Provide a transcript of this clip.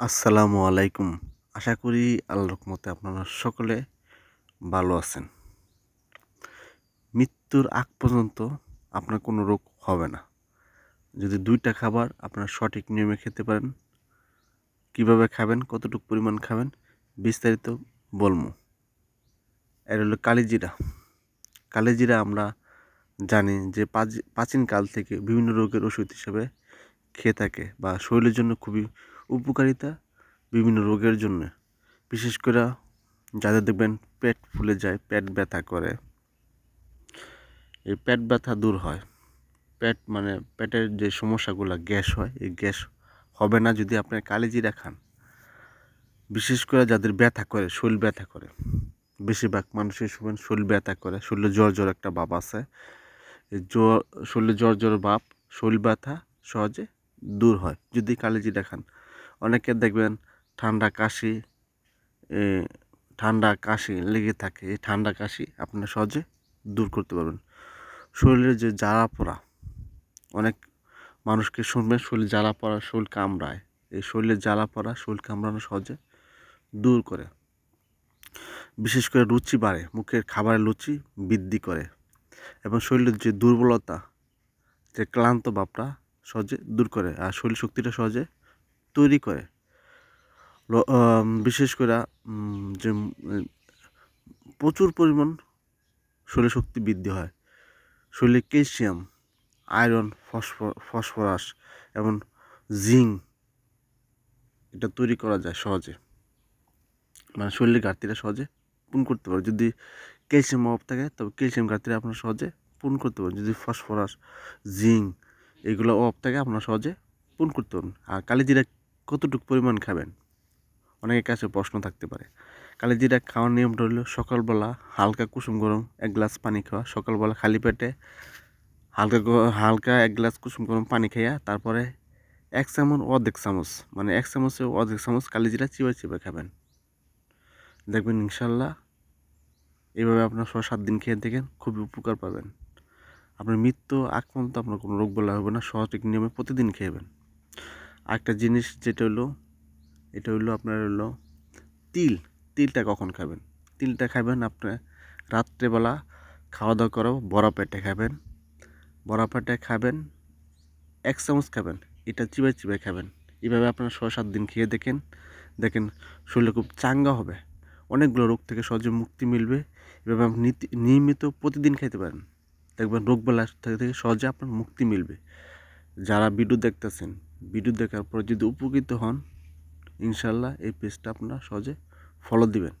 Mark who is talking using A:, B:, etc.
A: আসসালামু আলাইকুম। আশা করি আল্লাহর রহমতে আপনারা সকলে ভালো আছেন। মৃত্যুর আগ পর্যন্ত আপনার কোনো রোগ হবে না। যদি দুইটা খাবার আপনার সঠিক নিয়মে খেতে পারেন, কীভাবে খাবেন, কতটুকু পরিমাণ খাবেন, বিস্তারিত বলব। এর হলো কালিজিরা। কালিজিরা আমরা জানি যে প্রাচীনকাল থেকে বিভিন্ন রোগের ওষুধ হিসেবে খেয়ে থাকে বা শরীরের জন্য খুবই উপকারিতা বিভিন্ন রোগের জন্য। বিশেষ করে যাদের দেখবেন পেট ফুলে যায়, পেট ব্যথা করে। এই পেট ব্যথা দূর হয়। পেট মানে পেটের যে সমস্যাগুলো গ্যাস হয়, এই গ্যাস হবে না যদি আপনি কালিজিরা খান। বিশেষ করে যাদের ব্যথা করে, শরীর ব্যথা করে। বেশিরভাগ মানুষের সময় শরীর ব্যথা করে, শরীরে জ্বর জ্বর একটা ভাব আছে। জ্বর, শরীরে জ্বর জ্বর ভাব, শরীর ব্যথা সহজে দূর হয় যদি কালিজিরা খান। অনেকে দেখবেন ঠান্ডা কাশি ঠান্ডা কাশি লেগে থাকে। এই ঠান্ডা কাশি আপনারা সহজে দূর করতে পারবেন। শরীরে যে জ্বালা পোড়া অনেক মানুষকে শুনবেন শরীর জ্বালা পড়া শরীর কামড়ায়। এই শরীরের জ্বালা পড়া শরীর কামড়ানো সহজে দূর করে। বিশেষ করে রুচি বাড়ে, মুখের খাবারের রুচি বৃদ্ধি করে এবং শরীরের যে দুর্বলতা, যে ক্লান্ত ভাবটা সহজে দূর করে। আর শরীর শক্তিটা সহজে তৈরি করে। বিশেষ করে যে, প্রচুর পরিমাণ শরীর শক্তি বৃদ্ধি হয়। শরীরে ক্যালসিয়াম, আয়রন ফসফরাস, এবং জিঙ্ক এটা তৈরি করা যায় সহজে। মানে শরীরের ঘাটতিটা সহজে পূরণ করতে পারে। যদি ক্যালসিয়াম অভাব থাকে, তবে ক্যালসিয়াম ঘাটতিটা আপনারা সহজে পূরণ করতে পারেন। যদি ফসফরাস, জিঙ্ক এগুলো অভাব থাকে, আপনারা সহজে পূরণ করতে পারেন। আর কালিজিরা কতটুকু পরিমাণ খাবেন? অনেকের কাছে প্রশ্ন থাকতে পারে। কালিজিরা খাওয়ার নিয়মটা হলো সকালবেলা হালকা কুসুম গরম, এক গ্লাস পানি খাওয়া, সকালবেলা খালি পেটে হালকা হালকা এক গ্লাস কুসুম গরম পানি খাইয়া তারপরে এক চামচ অর্ধেক চামচ মানে এক চামচে অর্ধেক চামচ কালিজিরা চিবাই চিবাই খাবেন। দেখবেন ইনশাল্লাহ এইভাবে আপনার ছ সাত দিন খেয়ে দেখেন খুবই উপকার পাবেন। আপনার মৃত্যু আগ পর্যন্ত আপনার কোনো রোগ বলা হবে না, সঠিক নিয়মে প্রতিদিন খেয়েবেন আরেকটা জিনিস যেটা হলো, এটা হলো আপনার হলো তিল। তিলটা কখন খাবেন? তিলটা খাবেন আপনার রাত্রেবেলা খাওয়া দাওয়া করো বড় পেটে খাবেন। বড় পেটে খাবেন, এক চামচ খাবেন। এটা চিবাই চিবাই খাবেন। এভাবে আপনার ছ সাত দিন খেয়ে দেখেন। দেখেন শরীরে খুব চাঙ্গা হবে। অনেকগুলো রোগ থেকে সহজে মুক্তি মিলবে। এভাবে আপনি নিয়মিত প্রতিদিন খাইতে পারেন। দেখবেন রোগ বেলা থেকে সহজে আপনার মুক্তি মিলবে। যারা ভিডিও দেখতেছেন, ভিডিও দেখার পর যদি উপকৃত হন, ইনশাল্লাহ এই পেজটা আপনারা সহজে ফলো দিবেন।